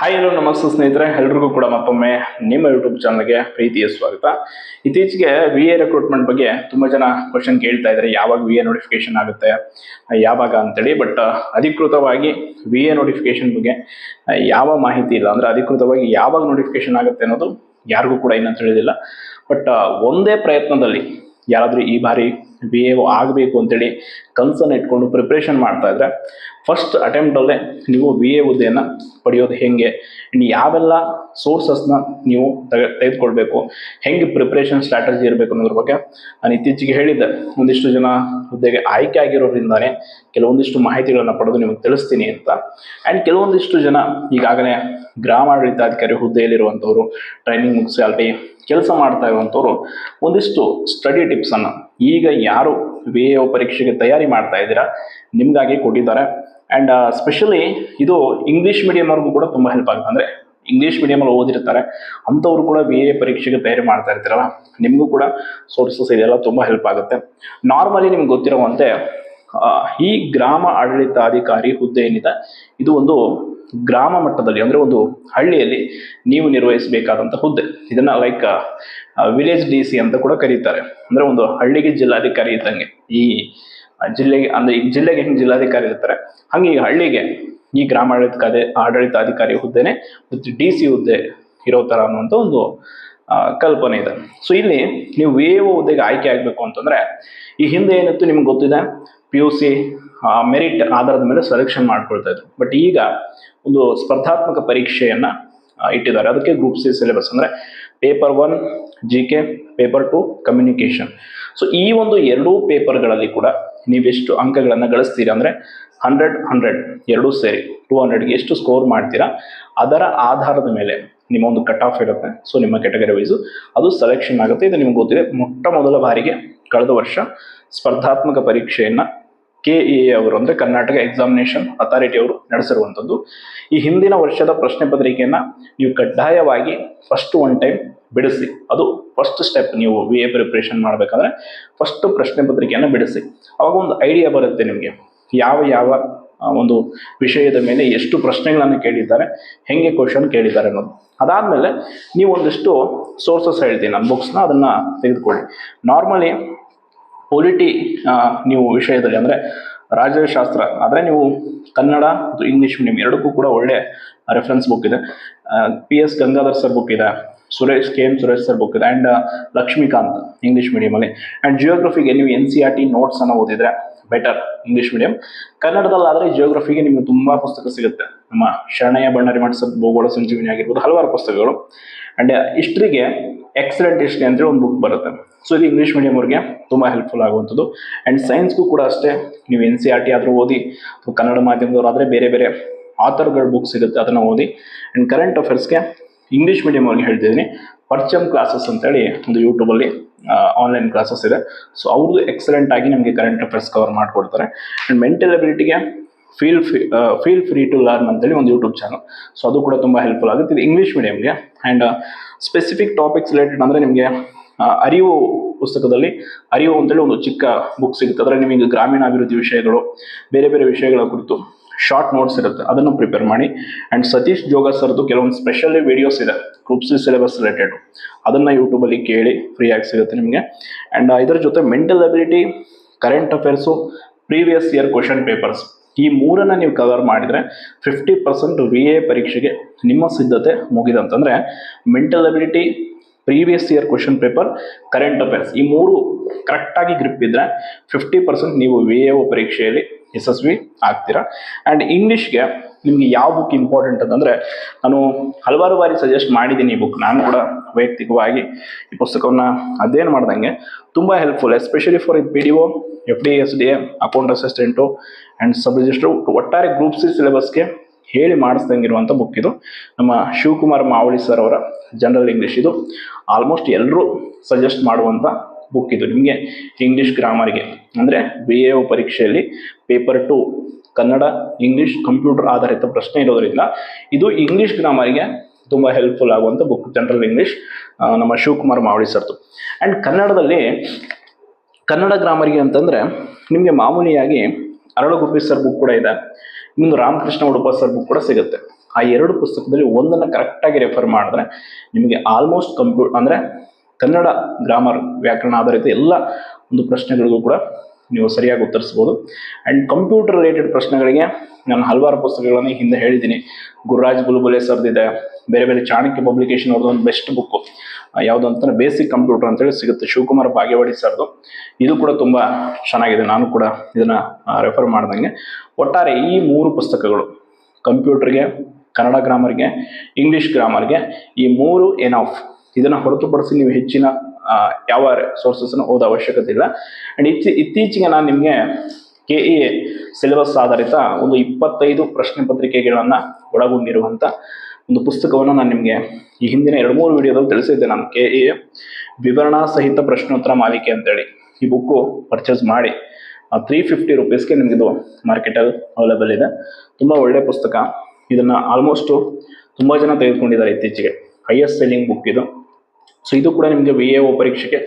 Hi hello ನಮಸ್ತೆ ಸ್ನೇಹಿತರೆ. ಎಲ್ರಿಗೂ ಕೂಡ ಮತ್ತೊಮ್ಮೆ ನಿಮ್ಮ ಯೂಟ್ಯೂಬ್ ಚಾನಲ್ಗೆ ಪ್ರೀತಿಯ ಸ್ವಾಗತ. ಇತ್ತೀಚೆಗೆ ವಿ ಎ ರೆಕ್ರೂಟ್ಮೆಂಟ್ ಬಗ್ಗೆ ತುಂಬಾ ಜನ ಕ್ವಶನ್ ಕೇಳ್ತಾ ಇದ್ದಾರೆ. ಯಾವಾಗ ವಿ ಎ ನೋಟಿಫಿಕೇಶನ್ ಆಗುತ್ತೆ, ಯಾವಾಗ ಅಂತೇಳಿ. ಬಟ್ ಅಧಿಕೃತವಾಗಿ ವಿ ಎ ನೋಟಿಫಿಕೇಶನ್ ಬಗ್ಗೆ, ಯಾವ ಮಾಹಿತಿ ಇಲ್ಲ. ಅಂದ್ರೆ ಅಧಿಕೃತವಾಗಿ ಯಾವಾಗ ನೋಟಿಫಿಕೇಶನ್ ಆಗುತ್ತೆ ಅನ್ನೋದು ಯಾರಿಗೂ ಕೂಡ ಇನ್ನೂ ತಿಳಿದಿಲ್ಲ. ಬಟ್ ಒಂದೇ ಪ್ರಯತ್ನದಲ್ಲಿ ಯಾರಾದರೂ ಈ ಬಾರಿ ಬಿ ಎ ಆಗಬೇಕು ಅಂತೇಳಿ ಕನ್ಸನ್ನು ಇಟ್ಕೊಂಡು ಪ್ರಿಪ್ರೇಷನ್ ಮಾಡ್ತಾ ಇದ್ರೆ ಫಸ್ಟ್ ಅಟೆಂಪ್ಟಲ್ಲೇ ನೀವು ಬಿ ಎ ಹುದ್ದೆಯನ್ನು ಪಡೆಯೋದು ಹೆಂಗೆ? ಇನ್ನು ಯಾವೆಲ್ಲ ಸೋರ್ಸಸ್ನ ನೀವು ತೆಗೆ, ತೆಗೆದುಕೊಳ್ಬೇಕು? ಹೆಂಗೆ ಪ್ರಿಪ್ರೇಷನ್ ಸ್ಟ್ರಾಟಜಿ ಇರಬೇಕು ಅನ್ನೋದ್ರ ಬಗ್ಗೆ ನಾನು ಇತ್ತೀಚೆಗೆ ಹೇಳಿದ್ದೆ. ಒಂದಿಷ್ಟು ಜನ ಹುದ್ದೆಗೆ ಆಯ್ಕೆ ಆಗಿರೋದ್ರಿಂದಾನೆ ಕೆಲವೊಂದಿಷ್ಟು ಮಾಹಿತಿಗಳನ್ನು ಪಡೆದು ನಿಮಗೆ ತಿಳಿಸ್ತೀನಿ ಅಂತ. ಆ್ಯಂಡ್ ಕೆಲವೊಂದಿಷ್ಟು ಜನ ಈಗಾಗಲೇ ಗ್ರಾಮಾಡಳಿತಾಧಿಕಾರಿ ಹುದ್ದೆಯಲ್ಲಿರುವಂಥವ್ರು ಟ್ರೈನಿಂಗ್ ಮುಗಿಸಿ ಆಲ್ರೆಡಿ ಕೆಲಸ ಮಾಡ್ತಾ ಇರುವಂಥವ್ರು ಒಂದಿಷ್ಟು ಸ್ಟಡಿ ಟಿಪ್ಸನ್ನು ಈಗ ಯಾರು ವಿ ಎ ಪರೀಕ್ಷೆಗೆ ತಯಾರಿ ಮಾಡ್ತಾ ಇದ್ದೀರಾ, ನಿಮಗಾಗಿ ಕೊಟ್ಟಿದ್ದಾರೆ. ಆ್ಯಂಡ್ ಸ್ಪೆಷಲಿ ಇದು ಇಂಗ್ಲೀಷ್ ಮೀಡಿಯಮ್ವರೆಗೂ ಕೂಡ ತುಂಬ ಹೆಲ್ಪ್ ಆಗುತ್ತೆ. ಅಂದರೆ ಇಂಗ್ಲೀಷ್ ಮೀಡಿಯಮಲ್ಲಿ ಓದಿರ್ತಾರೆ, ಅಂಥವ್ರು ಕೂಡ ವಿ ಎ ಪರೀಕ್ಷೆಗೆ ತಯಾರಿ ಮಾಡ್ತಾ ಇರ್ತಾರಲ್ಲ, ನಿಮಗೂ ಕೂಡ ಸೋರ್ಸಸ್ ಇದೆಲ್ಲ ತುಂಬ ಹೆಲ್ಪ್ ಆಗುತ್ತೆ. ನಾರ್ಮಲಿ ನಿಮ್ಗೆ ಗೊತ್ತಿರುವಂತೆ ಈ ಗ್ರಾಮ ಆಡಳಿತಾಧಿಕಾರಿ ಹುದ್ದೆ ಏನಿದೆ, ಇದು ಒಂದು ಗ್ರಾಮ ಮಟ್ಟದಲ್ಲಿ ಅಂದರೆ ಒಂದು ಹಳ್ಳಿಯಲ್ಲಿ ನೀವು ನಿರ್ವಹಿಸಬೇಕಾದಂಥ ಹುದ್ದೆ. ಇದನ್ನ ಲೈಕ್ ವಿಲೇಜ್ ಡಿ ಸಿ ಅಂತ ಕೂಡ ಕರೀತಾರೆ. ಅಂದರೆ ಒಂದು ಹಳ್ಳಿಗೆ ಜಿಲ್ಲಾಧಿಕಾರಿ ಇದ್ದಂಗೆ. ಈ ಜಿಲ್ಲೆಗೆ, ಅಂದರೆ ಈ ಜಿಲ್ಲೆಗೆ ಹೆಂಗೆ ಜಿಲ್ಲಾಧಿಕಾರಿ ಇರ್ತಾರೆ? ಹಂಗೆ ಈ ಹಳ್ಳಿಗೆ ಈ ಗ್ರಾಮಾಡಳಿತ ಆಡಳಿತಾಧಿಕಾರಿ ಹುದ್ದೆನೆ ಮತ್ತು ಡಿ ಸಿ ಹುದ್ದೆ ಇರೋ ಥರ ಅನ್ನುವಂಥ ಒಂದು ಕಲ್ಪನೆ ಇದೆ. ಸೊ ಇಲ್ಲಿ ನೀವು ವಿ ಹುದ್ದೆಗೆ ಆಯ್ಕೆ ಆಗಬೇಕು ಅಂತಂದ್ರೆ, ಈ ಹಿಂದೆ ಏನಿತ್ತು ನಿಮ್ಗೆ ಗೊತ್ತಿದೆ? ಪಿ ಯು ಸಿ ಮೆರಿಟ್ ಆಧಾರದ ಮೇಲೆ ಸೆಲೆಕ್ಷನ್ ಮಾಡ್ಕೊಳ್ತಾ ಇದ್ರು. ಬಟ್ ಈಗ ಒಂದು ಸ್ಪರ್ಧಾತ್ಮಕ ಪರೀಕ್ಷೆಯನ್ನ ಇಟ್ಟಿದ್ದಾರೆ. ಅದಕ್ಕೆ ಗ್ರೂಪ್ ಸಿ ಸಿಲೆಬಸ್ ಅಂದ್ರೆ paper one G K paper two communication so ಈ ಒಂದು ಎರಡೂ ಪೇಪರ್ಗಳಲ್ಲಿ ಕೂಡ ನೀವೆಷ್ಟು ಅಂಕಗಳನ್ನು ಗಳಿಸ್ತೀರಾ ಅಂದರೆ ಹಂಡ್ರೆಡ್ ಹಂಡ್ರೆಡ್ ಎರಡೂ ಸೇರಿ ಟೂ ಹಂಡ್ರೆಡ್ಗೆ ಎಷ್ಟು ಸ್ಕೋರ್ ಮಾಡ್ತೀರಾ, ಅದರ ಆಧಾರದ ಮೇಲೆ ನಿಮ್ಮ ಒಂದು ಕಟ್ ಆಫ್ ಇರುತ್ತೆ. ಸೊ ನಿಮ್ಮ ಕೆಟಗರಿ ವೈಸು ಅದು ಸೆಲೆಕ್ಷನ್ ಆಗುತ್ತೆ. ಇದು ನಿಮ್ಗೆ ಗೊತ್ತಿದೆ. ಮೊಟ್ಟ ಮೊದಲ ಬಾರಿಗೆ ಕಳೆದ ವರ್ಷ ಸ್ಪರ್ಧಾತ್ಮಕ ಪರೀಕ್ಷೆಯನ್ನು ಕೆ ಎ ಅವರು ಅಂದರೆ ಕರ್ನಾಟಕ ಎಕ್ಸಾಮಿನೇಷನ್ ಅಥಾರಿಟಿ ಅವರು ನಡೆಸಿರುವಂಥದ್ದು. ಈ ಹಿಂದಿನ ವರ್ಷದ ಪ್ರಶ್ನೆ ಪತ್ರಿಕೆಯನ್ನು ನೀವು ಕಡ್ಡಾಯವಾಗಿ ಫಸ್ಟ್ ಒನ್ ಟೈಮ್ ಬಿಡಿಸಿ. ಅದು ಫಸ್ಟ್ ಸ್ಟೆಪ್ ನೀವು ವಿ ಎ ಪ್ರಿಪ್ರೇಷನ್ ಮಾಡಬೇಕಂದ್ರೆ ಫಸ್ಟ್ ಪ್ರಶ್ನೆ ಪತ್ರಿಕೆಯನ್ನು ಬಿಡಿಸಿ. ಅವಾಗ ಒಂದು ಐಡಿಯಾ ಬರುತ್ತೆ ನಿಮಗೆ. ಯಾವ ಯಾವ ಒಂದು ವಿಷಯದ ಮೇಲೆ ಎಷ್ಟು ಪ್ರಶ್ನೆಗಳನ್ನು ಕೇಳಿದ್ದಾರೆ, ಹೆಂಗೆ ಕ್ವಶನ್ ಕೇಳಿದ್ದಾರೆ ಅನ್ನೋದು. ಅದಾದಮೇಲೆ ನೀವು ಒಂದಿಷ್ಟು ಸೋರ್ಸಸ್ ಹೇಳ್ತೀನಿ, ನನ್ನ ಬುಕ್ಸ್ನ ಅದನ್ನು ತೆಗೆದುಕೊಳ್ಳಿ. ನಾರ್ಮಲಿ ಪೊಲಿಟಿ ನೀವು ವಿಷಯದಲ್ಲಿ ಅಂದರೆ ರಾಜಶಾಸ್ತ್ರ, ಆದರೆ ನೀವು ಕನ್ನಡ ಮತ್ತು ಇಂಗ್ಲೀಷ್ ಮೀಡಿಯಂ ಎರಡಕ್ಕೂ ಕೂಡ ಒಳ್ಳೆ ರೆಫರೆನ್ಸ್ ಬುಕ್ ಇದೆ. P S Gangadhar sir book ಇದೆ. Suresh K M Suresh sir book ಇದೆ ಆ್ಯಂಡ್ ಲಕ್ಷ್ಮೀಕಾಂತ್ ಇಂಗ್ಲೀಷ್ ಮೀಡಿಯಮಲ್ಲಿ ಆ್ಯಂಡ್ ಜಿಯೋಗ್ರಫಿಗೆ ನೀವು ಎನ್ ಸಿ ಆರ್ ಟಿ ನೋಟ್ಸನ್ನು ಓದಿದರೆ ಬೆಟರ್ ಇಂಗ್ಲೀಷ್ ಮೀಡಿಯಂ ಕನ್ನಡದಲ್ಲಾದರೆ ಜಿಯೋಗ್ರಫಿಗೆ ನಿಮಗೆ ತುಂಬ ಪುಸ್ತಕ ಸಿಗುತ್ತೆ. ನಮ್ಮ ಶರಣಯ್ಯ ಬಣ್ಣಾರಿ ಮಠ ಭೂಗೋಳ ಸಂಜೀವಿನಿ ಆಗಿರ್ಬೋದು ಹಲವಾರು ಪುಸ್ತಕಗಳು. ಆ್ಯಂಡ್ ಹಿಸ್ಟ್ರಿಗೆ ಎಕ್ಸಲೆಂಟ್ ಹಿಸ್ಟ್ರಿ ಅಂತೇಳಿ ಒಂದು ಬುಕ್ ಬರುತ್ತೆ. ಸೊ ಇದು ಇಂಗ್ಲೀಷ್ ಮೀಡಿಯಂ ಅವ್ರಿಗೆ ತುಂಬ ಹೆಲ್ಪ್ಫುಲ್ ಆಗುವಂಥದ್ದು. ಆ್ಯಂಡ್ ಸೈನ್ಸ್ಗೂ ಕೂಡ ಅಷ್ಟೇ. ನೀವು ಎನ್ ಸಿ ಆರ್ ಟಿ ಆದರೂ ಓದಿ ಕನ್ನಡ ಮಾಧ್ಯಮದವ್ರು ಆದರೆ ಬೇರೆ ಬೇರೆ ಆಥರ್ಗಳ ಬುಕ್ ಸಿಗುತ್ತೆ ಅದನ್ನು ಓದಿ. ಆ್ಯಂಡ್ ಕರೆಂಟ್ ಅಫೇರ್ಸ್ಗೆ ಇಂಗ್ಲೀಷ್ ಮೀಡಿಯಂ ಅವ್ರಿಗೆ ಹೇಳ್ತಿದ್ದೀನಿ ಪರ್ಚಮ್ ಕ್ಲಾಸಸ್ ಅಂತೇಳಿ ಒಂದು ಯೂಟ್ಯೂಬಲ್ಲಿ ಆನ್ಲೈನ್ ಕ್ಲಾಸಸ್ ಇದೆ. ಸೊ ಅವ್ರದ್ದು ಎಕ್ಸಲೆಂಟ್ ಆಗಿ ನಮಗೆ ಕರೆಂಟ್ ಅಫೇರ್ಸ್ ಕವರ್ ಮಾಡಿಕೊಡ್ತಾರೆ. And mental ಅಬಿಲಿಟಿಗೆ feel free feel free to learn ಅಂತೇಳಿ ಒಂದು ಯೂಟ್ಯೂಬ್ ಚಾನಲ್ ಸೊ ಅದು ಕೂಡ ತುಂಬ ಹೆಲ್ಪ್ಫುಲ್ ಆಗುತ್ತೆ. ಇದು ಇಂಗ್ಲೀಷ್ ಮೀಡಿಯಮ್ಗೆ ಆ್ಯಂಡ್ ಸ್ಪೆಸಿಫಿಕ್ ಟಾಪಿಕ್ಸ್ ರಿಲೇಟೆಡ್ ಅಂದರೆ ನಿಮಗೆ ಅರಿವು ಪುಸ್ತಕದಲ್ಲಿ ಅರಿವು ಅಂತೇಳಿ ಒಂದು ಚಿಕ್ಕ ಬುಕ್ ಸಿಗುತ್ತೆ. ಅದರಲ್ಲಿ ನಿಮಗೆ ಗ್ರಾಮೀಣ ಅಭಿವೃದ್ಧಿ ವಿಷಯಗಳು, ಬೇರೆ ಬೇರೆ ವಿಷಯಗಳ ಕುರಿತು ಶಾರ್ಟ್ ನೋಟ್ಸ್ ಇರುತ್ತೆ. ಅದನ್ನು ಪ್ರಿಪೇರ್ ಮಾಡಿ. ಆ್ಯಂಡ್ ಸತೀಶ್ ಜೋಗ ಸರ್ದು ಕೆಲವೊಂದು ಸ್ಪೆಷಲಿ ವಿಡಿಯೋಸ್ ಇದೆ. ಗ್ರೂಪ್ ಸಿ ಸಿಲೆಬಸ್ ರಿಲೇಟೆಡ್ ಅದನ್ನು ಯೂಟ್ಯೂಬಲ್ಲಿ ಕೇಳಿ ಫ್ರೀಯಾಗಿ ಸಿಗುತ್ತೆ ನಿಮಗೆ. ಆ್ಯಂಡ್ ಇದರ ಜೊತೆ mental ability current affairs previous year question papers ಈ ಮೂರನ್ನು ನೀವು ಕವರ್ ಮಾಡಿದರೆ ಫಿಫ್ಟಿ ಪರ್ಸೆಂಟ್ ವಿ ಎ ಪರೀಕ್ಷೆಗೆ ನಿಮ್ಮ ಸಿದ್ಧತೆ ಮುಗಿದಂತಂದರೆ mental ability previous year question paper current affairs ಈ ಮೂರು ಕರೆಕ್ಟಾಗಿ ಗ್ರಿಪ್ ಇದ್ದರೆ ಫಿಫ್ಟಿ ಪರ್ಸೆಂಟ್ ನೀವು ವಿ ಎ ಪರೀಕ್ಷೆಯಲ್ಲಿ ಯಶಸ್ವಿ ಆಗ್ತೀರಾ? ಆ್ಯಂಡ್ ಇಂಗ್ಲೀಷ್ಗೆ ನಿಮಗೆ ಯಾವ ಬುಕ್ ಇಂಪಾರ್ಟೆಂಟ್ ಅಂತಂದರೆ, ನಾನು ಹಲವಾರು ಬಾರಿ ಸಜೆಸ್ಟ್ ಮಾಡಿದ್ದೀನಿ ಈ ಬುಕ್ ನಾನು ಕೂಡ ವೈಯಕ್ತಿಕವಾಗಿ ಈ ಪುಸ್ತಕವನ್ನು ಅಧ್ಯಯನ ಮಾಡ್ದಂಗೆ ತುಂಬ helpful especially for P D O F D S D A account assistant and sub registrar ಒಟ್ಟಾರೆ ಗ್ರೂಪ್ ಸಿ ಸಿಲೆಬಸ್ಗೆ ಹೇಳಿ ಮಾಡಿಸ್ದಂಗಿರುವಂಥ ಬುಕ್ ಇದು. ನಮ್ಮ ಶಿವಕುಮಾರ್ ಮಾವಳಿ ಸರ್ ಅವರ ಜನರಲ್ ಇಂಗ್ಲೀಷ್ ಇದು. ಆಲ್ಮೋಸ್ಟ್ ಎಲ್ಲರೂ ಸಜೆಸ್ಟ್ ಮಾಡುವಂಥ ಬುಕ್ ಇದು. ನಿಮಗೆ ಇಂಗ್ಲೀಷ್ ಗ್ರಾಮರ್ಗೆ ಅಂದರೆ ಬಿ ಎ ಓ ಪರೀಕ್ಷೆಯಲ್ಲಿ paper two Kannada English computer ಆಧಾರಿತ ಪ್ರಶ್ನೆ ಇರೋದರಿಂದ ಇದು ಇಂಗ್ಲೀಷ್ ಗ್ರಾಮರ್ಗೆ ತುಂಬ ಹೆಲ್ಪ್ಫುಲ್ ಆಗುವಂಥ ಬುಕ್ ಜನರಲ್ ಇಂಗ್ಲೀಷ್ ನಮ್ಮ ಶಿವಕುಮಾರ್ ಮಾವಳಿ ಸರ್ದು ಆ್ಯಂಡ್ ಕನ್ನಡದಲ್ಲಿ ಕನ್ನಡ ಗ್ರಾಮರ್ಗೆ ಅಂತಂದರೆ ನಿಮಗೆ ಮಾಮೂಲಿಯಾಗಿ ಅರಳಗುಪ್ಪಿ ಸರ್ ಬುಕ್ ಕೂಡ ಇದೆ. ಇನ್ನೊಂದು ರಾಮಕೃಷ್ಣ ಉಡುಪ ಸರ್ ಬುಕ್ ಕೂಡ ಸಿಗುತ್ತೆ. ಆ ಎರಡು ಪುಸ್ತಕದಲ್ಲಿ ಒಂದನ್ನು ಕರೆಕ್ಟಾಗಿ ರೆಫರ್ ಮಾಡಿದ್ರೆ ನಿಮಗೆ ಆಲ್ಮೋಸ್ಟ್ ಕಂಪ್ಯೂ ಅಂದರೆ ಕನ್ನಡ ಗ್ರಾಮರ್ ವ್ಯಾಕರಣ ಆಧಾರಿತ ಎಲ್ಲ ಒಂದು ಪ್ರಶ್ನೆಗಳಿಗೂ ಕೂಡ ನೀವು ಸರಿಯಾಗಿ ಉತ್ತರಿಸ್ಬೋದು ಆ್ಯಂಡ್ ಕಂಪ್ಯೂಟರ್ ರಿಲೇಟೆಡ್ ಪ್ರಶ್ನೆಗಳಿಗೆ ನಾನು ಹಲವಾರು ಪುಸ್ತಕಗಳನ್ನು ಹಿಂದೆ ಹೇಳಿದ್ದೀನಿ. ಗುರುರಾಜ್ ಬುಲ್ಬುಲೆ ಸರ್ದಿದೆ, ಬೇರೆ ಬೇರೆ ಚಾಣಕ್ಯ ಪಬ್ಲಿಕೇಶನ್ ಅವ್ರದ್ದು ಒಂದು ಬೆಸ್ಟ್ ಬುಕ್ಕು ಯಾವುದು ಅಂತಂದ್ರೆ ಬೇಸಿಕ್ ಕಂಪ್ಯೂಟರ್ ಅಂತೇಳಿ ಸಿಗುತ್ತೆ, ಶಿವಕುಮಾರ್ ಬಾಗೇವಾಡಿ ಸರ್ದು. ಇದು ಕೂಡ ತುಂಬ ಚೆನ್ನಾಗಿದೆ, ನಾನು ಕೂಡ ಇದನ್ನು ರೆಫರ್ ಮಾಡ್ದಂಗೆ. ಒಟ್ಟಾರೆ ಈ ಮೂರು ಪುಸ್ತಕಗಳು ಕಂಪ್ಯೂಟರ್ಗೆ ಕನ್ನಡ ಗ್ರಾಮರ್ಗೆ ಇಂಗ್ಲೀಷ್ ಗ್ರಾಮರ್ಗೆ ಈ ಮೂರು ಆಫ್ ಇದನ್ನು ಹೊರತುಪಡಿಸಿ ನೀವು ಹೆಚ್ಚಿನ ಯಾವ ಸೋರ್ಸಸ್ನ ಓದೋ ಅವಶ್ಯಕತೆ ಇಲ್ಲ. ಆ್ಯಂಡ್ ಇತ್ತೀ, ಇತ್ತೀಚೆಗೆ ನಾನು ನಿಮಗೆ ಕೆ ಇ ಸಿಲೆಬಸ್ ಆಧಾರಿತ ಒಂದು ಇಪ್ಪತ್ತೈದು ಪ್ರಶ್ನೆ ಪತ್ರಿಕೆಗಳನ್ನು ಒಳಗೊಂಡಿರುವಂಥ ಒಂದು ಪುಸ್ತಕವನ್ನು ನಾನು ನಿಮಗೆ ಈ ಹಿಂದಿನ ಎರಡು ಮೂರು ವಿಡಿಯೋದಲ್ಲಿ ತಿಳಿಸಿದ್ದೆ ನಾನು. ಕೆ ಇ ವಿವರಣಾ ಸಹಿತ ಪ್ರಶ್ನೋತ್ತರ ಮಾಲಿಕೆ ಅಂತೇಳಿ. ಈ ಬುಕ್ಕು ಪರ್ಚೇಸ್ ಮಾಡಿ. ತ್ರೀ ಫಿಫ್ಟಿ ರುಪೀಸ್ಗೆ ನಿಮಗಿದು ಮಾರ್ಕೆಟಲ್ಲಿ ಅವೈಲೇಬಲ್ ಇದೆ. ತುಂಬ ಒಳ್ಳೆಯ ಪುಸ್ತಕ. ಇದನ್ನು ಆಲ್ಮೋಸ್ಟು ತುಂಬ ಜನ ತೆಗೆದುಕೊಂಡಿದ್ದಾರೆ ಇತ್ತೀಚೆಗೆ. ಹೈಯೆಸ್ಟ್ ಸೆಲ್ಲಿಂಗ್ ಬುಕ್ ಇದು. ಸೊ ಇದು ಕೂಡ ನಿಮಗೆ ವಿ ಎ ಒ ಪರೀಕ್ಷೆಗೆ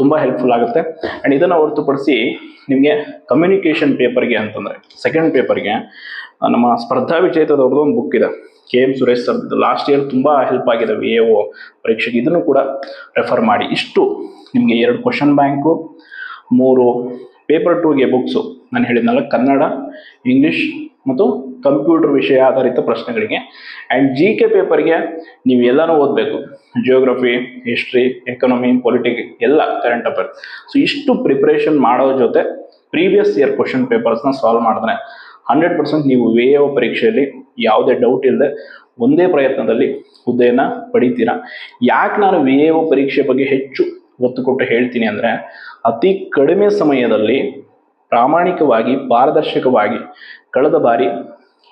ತುಂಬ ಹೆಲ್ಪ್ಫುಲ್ ಆಗುತ್ತೆ. ಆ್ಯಂಡ್ ಇದನ್ನು ಹೊರತುಪಡಿಸಿ ನಿಮಗೆ ಕಮ್ಯುನಿಕೇಷನ್ ಪೇಪರ್ಗೆ ಅಂತಂದರೆ ಸೆಕೆಂಡ್ ಪೇಪರ್ಗೆ ನಮ್ಮ ಸ್ಪರ್ಧಾ ವಿಜೇತದವ್ರದ್ದು ಒಂದು ಬುಕ್ ಇದೆ. ಕೆ ಎಂ ಸುರೇಶ್ ಸರ್ದು ಲಾಸ್ಟ್ ಇಯರ್ ತುಂಬ ಹೆಲ್ಪ್ ಆಗಿದೆ ವಿ ಎ ಒ ಪರೀಕ್ಷೆಗೆ. ಇದನ್ನು ಕೂಡ ರೆಫರ್ ಮಾಡಿ. ಇಷ್ಟು ನಿಮಗೆ ಎರಡು ಕ್ವಶನ್ ಬ್ಯಾಂಕು ಮೂರು ಪೇಪರ್ ಟೂಗೆ ಬುಕ್ಸು ನಾನು ಹೇಳಿದ್ನಲ್ಲ ಕನ್ನಡ ಇಂಗ್ಲೀಷ್ ಮತ್ತು ಕಂಪ್ಯೂಟರ್ ವಿಷಯ ಆಧಾರಿತ ಪ್ರಶ್ನೆಗಳಿಗೆ. ಆ್ಯಂಡ್ ಜಿ ಕೆ ಪೇಪರ್ಗೆ ನೀವು ಎಲ್ಲನೂ ಓದಬೇಕು. ಜಿಯೋಗ್ರಫಿ ಹಿಸ್ಟ್ರಿ ಎಕನಾಮಿ ಪೊಲಿಟಿಕ್ ಎಲ್ಲ ಕರೆಂಟ್ ಅಫೇರ್ ಸೊ ಇಷ್ಟು ಪ್ರಿಪ್ರೇಷನ್ ಮಾಡೋ ಜೊತೆ ಪ್ರೀವಿಯಸ್ ಇಯರ್ ಕ್ವಶನ್ ಪೇಪರ್ಸ್ನ ಸಾಲ್ವ್ ಮಾಡಿದ್ರೆ ಹಂಡ್ರೆಡ್ ಪರ್ಸೆಂಟ್ ನೀವು ವಿ ಎ ಪರೀಕ್ಷೆಯಲ್ಲಿ ಯಾವುದೇ ಡೌಟ್ ಇಲ್ಲದೆ ಒಂದೇ ಪ್ರಯತ್ನದಲ್ಲಿ ಹುದ್ದೆಯನ್ನು ಪಡಿತೀರಾ. ಯಾಕೆ ನಾನು ವಿ ಎ ಪರೀಕ್ಷೆ ಬಗ್ಗೆ ಹೆಚ್ಚು ಒತ್ತು ಕೊಟ್ಟು ಹೇಳ್ತೀನಿ ಅಂದರೆ ಅತಿ ಕಡಿಮೆ ಸಮಯದಲ್ಲಿ ಪ್ರಾಮಾಣಿಕವಾಗಿ, ಪಾರದರ್ಶಕವಾಗಿ ಕಳೆದ ಬಾರಿ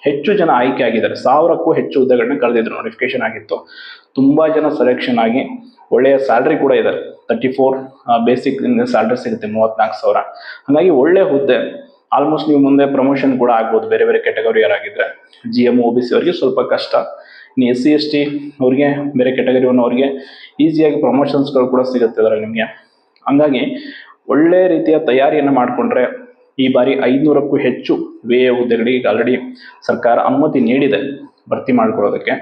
ಹೆಚ್ಚು ಜನ ಆಯ್ಕೆ ಆಗಿದ್ದಾರೆ ಸಾವಿರಕ್ಕೂ ಹೆಚ್ಚು ಹುದ್ದೆಗಳನ್ನ ಕಳೆದಿದ್ರು. ನೋಟಿಫಿಕೇಶನ್ ಆಗಿತ್ತು. ತುಂಬ ಜನ ಸೆಲೆಕ್ಷನ್ ಆಗಿ ಒಳ್ಳೆಯ ಸ್ಯಾಲ್ರಿ ಕೂಡ ಇದೆ. ತರ್ಟಿ ಫೋರ್ ಬೇಸಿಕ್ ಸ್ಯಾಲ್ರಿ ಸಿಗುತ್ತೆ, ಮೂವತ್ನಾಲ್ಕು ಸಾವಿರ. ಹಾಗಾಗಿ ಒಳ್ಳೆ ಹುದ್ದೆ ಆಲ್ಮೋಸ್ಟ್ ನೀವು ಮುಂದೆ ಪ್ರಮೋಷನ್ ಕೂಡ ಆಗ್ಬೋದು. ಬೇರೆ ಬೇರೆ category ಯಾರಾಗಿದ್ದರೆ G M O B C ಅವರಿಗೆ ಸ್ವಲ್ಪ ಕಷ್ಟ. ಇನ್ನು ಎಸ್ ಸಿ ಎಸ್ ಟಿ ಅವ್ರಿಗೆ, ಬೇರೆ ಕೆಟಗರಿ ಅವ್ರಿಗೆ ಈಸಿಯಾಗಿ ಪ್ರಮೋಷನ್ಸ್ಗಳು ಕೂಡ ಸಿಗುತ್ತೆ ಅದರಲ್ಲಿ ನಿಮಗೆ. ಹಂಗಾಗಿ ಒಳ್ಳೆ ರೀತಿಯ ತಯಾರಿಯನ್ನು ಮಾಡಿಕೊಂಡ್ರೆ ಈ ಬಾರಿ ಐದುನೂರಕ್ಕೂ ಹೆಚ್ಚು ವಿ ಹುದ್ದೆಗಳಿಗೆ ಆಲ್ರೆಡಿ ಸರ್ಕಾರ ಅನುಮತಿ ನೀಡಿದೆ ಭರ್ತಿ ಮಾಡ್ಕೊಳ್ಳೋದಕ್ಕೆ.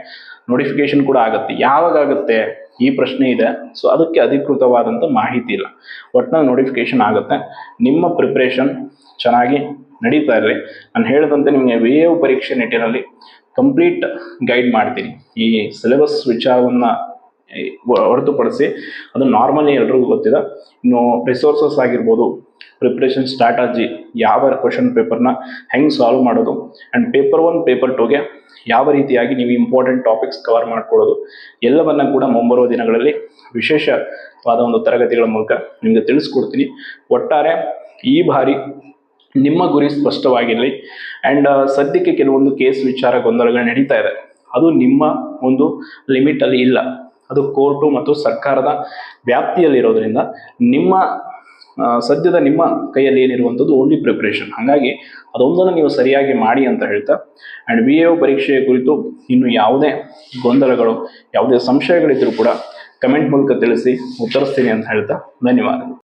ನೋಟಿಫಿಕೇಶನ್ ಕೂಡ ಆಗುತ್ತೆ. ಯಾವಾಗ ಆಗುತ್ತೆ? ಈ ಪ್ರಶ್ನೆ ಇದೆ. ಸೊ ಅದಕ್ಕೆ ಅಧಿಕೃತವಾದಂಥ ಮಾಹಿತಿ ಇಲ್ಲ. ಒಟ್ಟಿನಲ್ಲಿ ನೋಟಿಫಿಕೇಶನ್ ಆಗುತ್ತೆ. ನಿಮ್ಮ ಪ್ರಿಪ್ರೇಷನ್ ಚೆನ್ನಾಗಿ ನಡೀತಾ ಇರಲಿ. ನಾನು ಹೇಳಿದಂತೆ ನಿಮಗೆ ವಿ ಎ ಪರೀಕ್ಷೆ ನಿಟ್ಟಿನಲ್ಲಿ ಕಂಪ್ಲೀಟ್ ಗೈಡ್ ಮಾಡ್ತೀನಿ. ಈ ಸಿಲೆಬಸ್ ವಿಚಾರವನ್ನು ಹೊರತುಪಡಿಸಿ ಅದು ನಾರ್ಮಲಿ ಎಲ್ರಿಗೂ ಗೊತ್ತಿದೆ. ಇನ್ನು ರಿಸೋರ್ಸಸ್ ಆಗಿರ್ಬೋದು ಪ್ರಿಪ್ರೇಷನ್ ಸ್ಟ್ರಾಟಜಿ ಯಾವ ಕ್ವಶನ್ ಪೇಪರ್ನ ಹೆಂಗೆ ಸಾಲ್ವ್ ಮಾಡೋದು? ಆ್ಯಂಡ್ ಪೇಪರ್ ಒನ್ ಪೇಪರ್ ಟೂಗೆ ಯಾವ ರೀತಿಯಾಗಿ ನೀವು ಇಂಪಾರ್ಟೆಂಟ್ ಟಾಪಿಕ್ಸ್ ಕವರ್ ಮಾಡ್ಕೊಳ್ಳೋದು? ಎಲ್ಲವನ್ನ ಕೂಡ ಮುಂಬರುವ ದಿನಗಳಲ್ಲಿ ವಿಶೇಷವಾದ ಒಂದು ತರಗತಿಗಳ ಮೂಲಕ ನಿಮಗೆ ತಿಳಿಸ್ಕೊಡ್ತೀನಿ. ಒಟ್ಟಾರೆ ಈ ಬಾರಿ ನಿಮ್ಮ ಗುರಿ ಸ್ಪಷ್ಟವಾಗಿರಲಿ. ಆ್ಯಂಡ್ ಸದ್ಯಕ್ಕೆ ಕೆಲವೊಂದು ಕೇಸ್ ವಿಚಾರ ಗೊಂದಲಗಳು ನಡೀತಾ ಇದೆ. ಅದು ನಿಮ್ಮ ಒಂದು ಲಿಮಿಟಲ್ಲಿ ಇಲ್ಲ. ಅದು ಕೋರ್ಟು ಮತ್ತು ಸರ್ಕಾರದ ವ್ಯಾಪ್ತಿಯಲ್ಲಿರೋದ್ರಿಂದ ನಿಮ್ಮ ಸದ್ಯದ ನಿಮ್ಮ ಕೈಯಲ್ಲಿ ಏನಿರುವಂಥದ್ದು ಓನ್ಲಿ ಪ್ರಿಪ್ರೇಷನ್ ಹಾಗಾಗಿ ಅದೊಂದನ್ನು ನೀವು ಸರಿಯಾಗಿ ಮಾಡಿ ಅಂತ ಹೇಳ್ತಾ ಆ್ಯಂಡ್ ಬಿ ಎ ಪರೀಕ್ಷೆಯ ಕುರಿತು ಇನ್ನು ಯಾವುದೇ ಗೊಂದಲಗಳು, ಯಾವುದೇ ಸಂಶಯಗಳಿದ್ದರೂ ಕೂಡ ಕಮೆಂಟ್ ಮೂಲಕ ತಿಳಿಸಿ, ಉತ್ತರಿಸ್ತೀನಿ ಅಂತ ಹೇಳ್ತಾ, ಧನ್ಯವಾದಗಳು.